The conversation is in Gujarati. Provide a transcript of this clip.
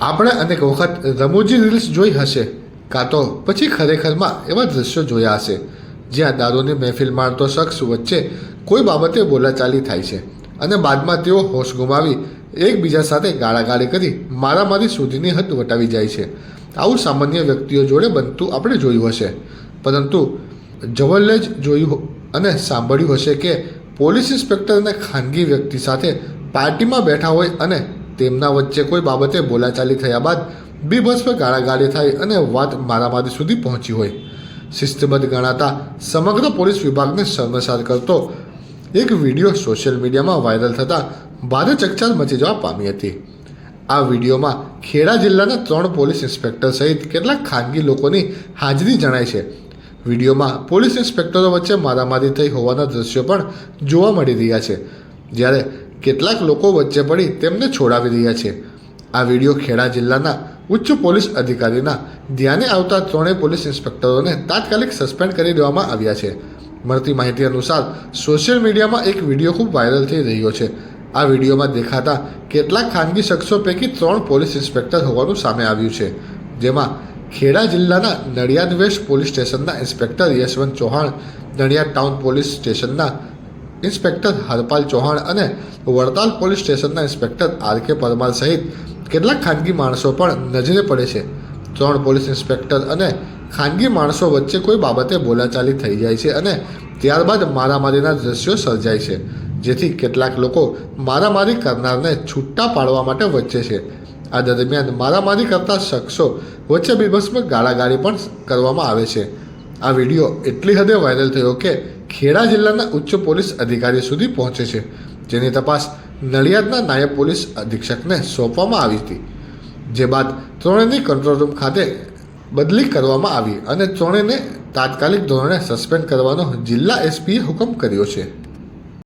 આપણે અનેક વખત રમૂજી રીલ્સ જોઈ હશે, કાં તો પછી ખરેખરમાં એવા દ્રશ્યો જોયા હશે, જ્યાં દારૂની મહેફિલ માણતો શખ્સ વચ્ચે કોઈ બાબતે બોલાચાલી થાય છે અને બાદમાં તેઓ હોશ ગુમાવી એકબીજા સાથે ગાળાગાળી કરી મારામારી સુધીની હદ વટાવી જાય છે. આવું સામાન્ય વ્યક્તિઓ જોડે બનતું આપણે જોયું હશે. પરંતુ જવલ્લે જ જોયું અને સાંભળ્યું હશે કે પોલીસ ઇન્સ્પેક્ટર અને ખાનગી વ્યક્તિ સાથે પાર્ટીમાં બેઠા હોય અને તેમના વચ્ચે કોઈ બાબતે બોલાચાલી થયા બાદ બીભત્સ ગાળાગાળી થાય અને વાત મારામારી સુધી પહોંચી હોય. શિસ્તબદ્ધ ગણાતા સમગ્ર પોલીસ વિભાગને શર્મસાર કરતો એક વીડિયો સોશિયલ મીડિયામાં વાયરલ થતાં ભારે ચકચાર મચી જવા પામી હતી. આ વિડીયોમાં ખેડા જિલ્લાના ત્રણ પોલીસ ઇન્સ્પેક્ટર સહિત કેટલાક ખાનગી લોકોની હાજરી જણાય છે. વિડીયોમાં પોલીસ ઇન્સ્પેક્ટરો વચ્ચે મારામારી થઈ હોવાના દ્રશ્યો પણ જોવા મળી રહ્યા છે. જ્યારે કેટલાક લોકો વચ્ચે પડી તેમને છોડાવી રહ્યા છે. આ વીડિયો ખેડા જિલ્લાના ઉચ્ચ પોલીસ અધિકારીના ધ્યાને આવતા ત્રણેય પોલીસ ઇન્સ્પેક્ટરોને તાત્કાલિક સસ્પેન્ડ કરી દેવામાં આવ્યા છે. મળતી માહિતી અનુસાર સોશિયલ મીડિયામાં એક વીડિયો ખૂબ વાયરલ થઈ રહ્યો છે. આ વિડીયોમાં દેખાતા કેટલાક ખાનગી શખ્સો પૈકી ત્રણ પોલીસ ઇન્સ્પેક્ટર હોવાનું સામે આવ્યું છે. જેમાં ખેડા જિલ્લાના નડિયાદ વેસ્ટ પોલીસ સ્ટેશનના inspector Yashwant Chauhan, Nadiad town police સ્ટેશનના ઇન્સ્પેક્ટર હરપાલ ચૌહાણ અને વડતાલ પોલીસ સ્ટેશનના ઇન્સ્પેક્ટર આર કે પરમાર સહિત કેટલાક ખાનગી માણસો પણ નજરે પડે છે. ત્રણ પોલીસ ઇન્સ્પેક્ટર અને ખાનગી માણસો વચ્ચે કોઈ બાબતે બોલાચાલી થઈ જાય છે અને ત્યારબાદ મારામારીના દ્રશ્યો સર્જાય છે, જેથી કેટલાક લોકો મારામારી કરનારને છૂટા પાડવા માટે વચ્ચે છે. આ દરમિયાન મારામારી કરતા શખ્સો વચ્ચે બીભત્સમ ગાળાગાળી પણ કરવામાં આવે છે. આ વીડિયો એટલી હદે વાયરલ થયો કે ખેડા જિલ્લાના ઉચ્ચ પોલીસ અધિકારી સુધી પહોંચે છે, જેની તપાસ નડિયાદના નાયબ પોલીસ અધિક્ષકને સોંપવામાં આવી હતી. જે બાદ ત્રણેયની કંટ્રોલ રૂમ ખાતે બદલી કરવામાં આવી અને ત્રણેયને તાત્કાલિક ધોરણે સસ્પેન્ડ કરવાનો જિલ્લા એસપીએ હુકમ કર્યો છે.